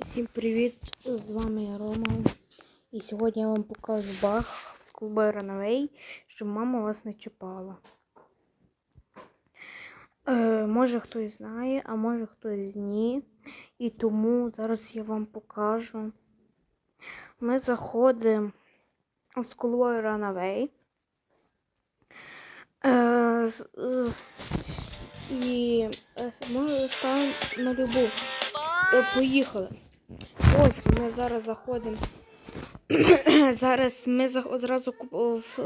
Всім привіт! З вами я Рома. І сьогодні я вам покажу баг з клубу Runaway, щоб мама вас не чіпала. Е, може хтось знає, а може хтось ні. І тому зараз я вам покажу. Ми заходимо з клубу Runaway. Е, і е, ми ставимо на любу. Е, Поїхали. Ось ми зараз заходимо. зараз ми за- зразу куп... е...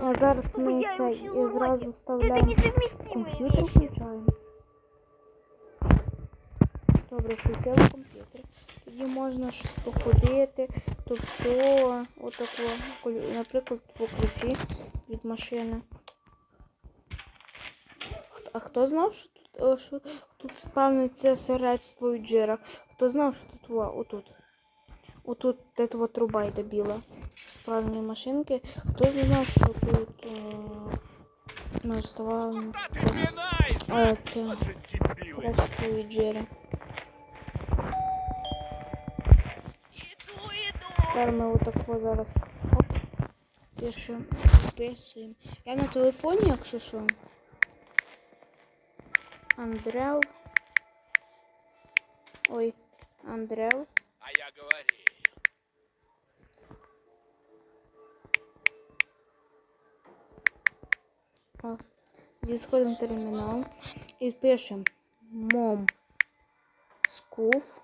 а зараз ми це і зразу вставляємо комп'ютер включаємо. Добре, включили комп'ютер. Тоді можна щось походити, то все, отако, наприклад, по ключі від машини. А хто знав, що е, що тут спавниться сирецтво від жира? Хто знав, що тут во, отут? Отут де того труба йде біла. Справні машинки. Хто знав, що тут е, ну, ставало е, жира? Иду, иду. Зараз ми отако зараз оп, пишемо, писуємо. Я на телефоні, якщо що. Андреw. Ой, Андреw. А я говорил. О, Зі сходимо в термінал і пишемо мом скуф.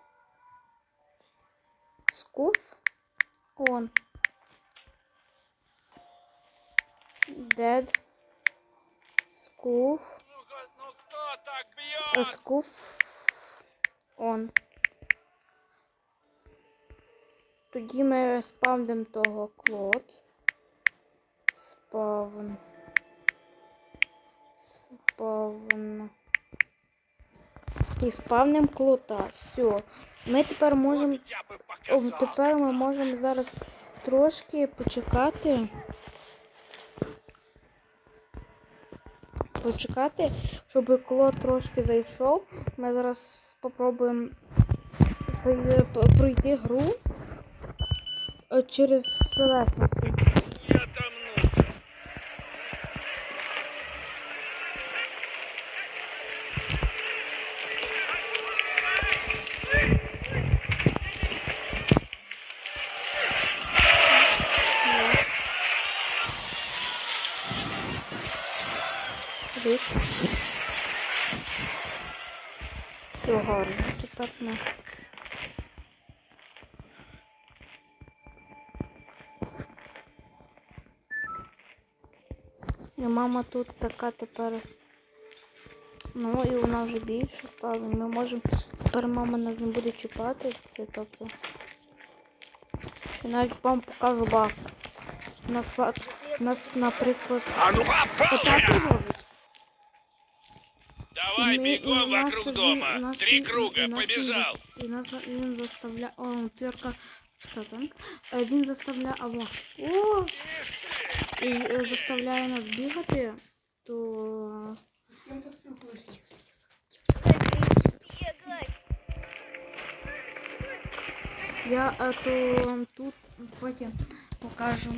Скуф он. Dead. Скуф. Так Е, бьет? Скуф он. Тоді ми спавнимо того клод. Спавн. Спавн. І спавним клота. Все. Ми тепер можемо. Тепер ми можемо зараз трошки почекати. Почекати, щоб клод трошки зайшов. Ми зараз спробуємо пройти гру е, через лестницю. Дивіться. Все гарно. Тепер ми. І мама тут така тепер. Ну і вона вже більше стала. Ми можемо. Тепер мама нас не буде чіпати. Це тобто. І навіть вам покажу баг. У нас, у нас наприклад, А ну отак попался! робить. Давай І ми- і бегом нас вокруг він- дома. і нас Три він- круга, і нас він побежал. зас- І нас він заставляє. О, тверка сатан. Е, Він заставляє. Або. О! Ишь ты, І е, быстрее. заставляє нас бігати, то. Бегай. Я е, то тут потім покажу.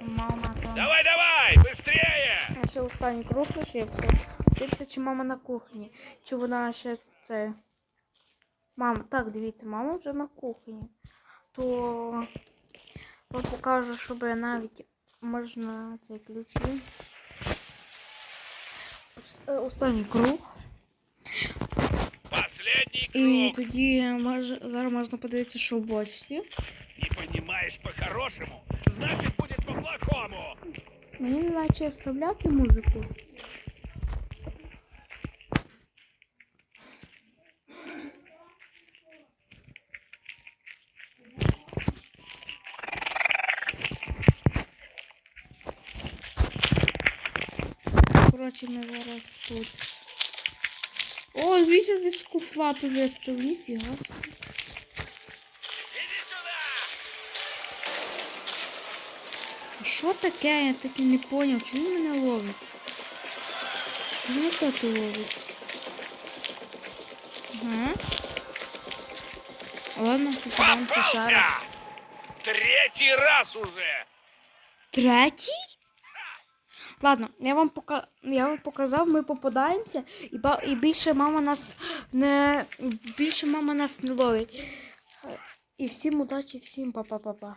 Мама там. Давай, давай, быстрее! А ще останній круг лишився. Дивіться, чи мама на кухні. Чи вона ще це. Мама, так, дивіться, мама вже на кухні. То вам покажу, щоб навіть можна цей ключі. Е, Останній круг. Последний І круг. тоді мож... зараз можна подивитися, що в бочці. Не понимаешь по-хорошему, значит будет по-плохому. Мені не наче вставляти музику. Коротше, ми зараз тут. О, дивіться, десь куфлапи вистав, ніфіга. сюда! Що таке? Я таки не поняв, чому він мене ловить? Чому тато ловить? Угу. Ладно, попадаємося ще раз. Третий раз уже! Третій? Ладно, я вам пока... я вам показав, ми попадаємося, і, ба... і більше мама нас не більше мама нас не ловить. І всім удачі, всім па-па-па-па.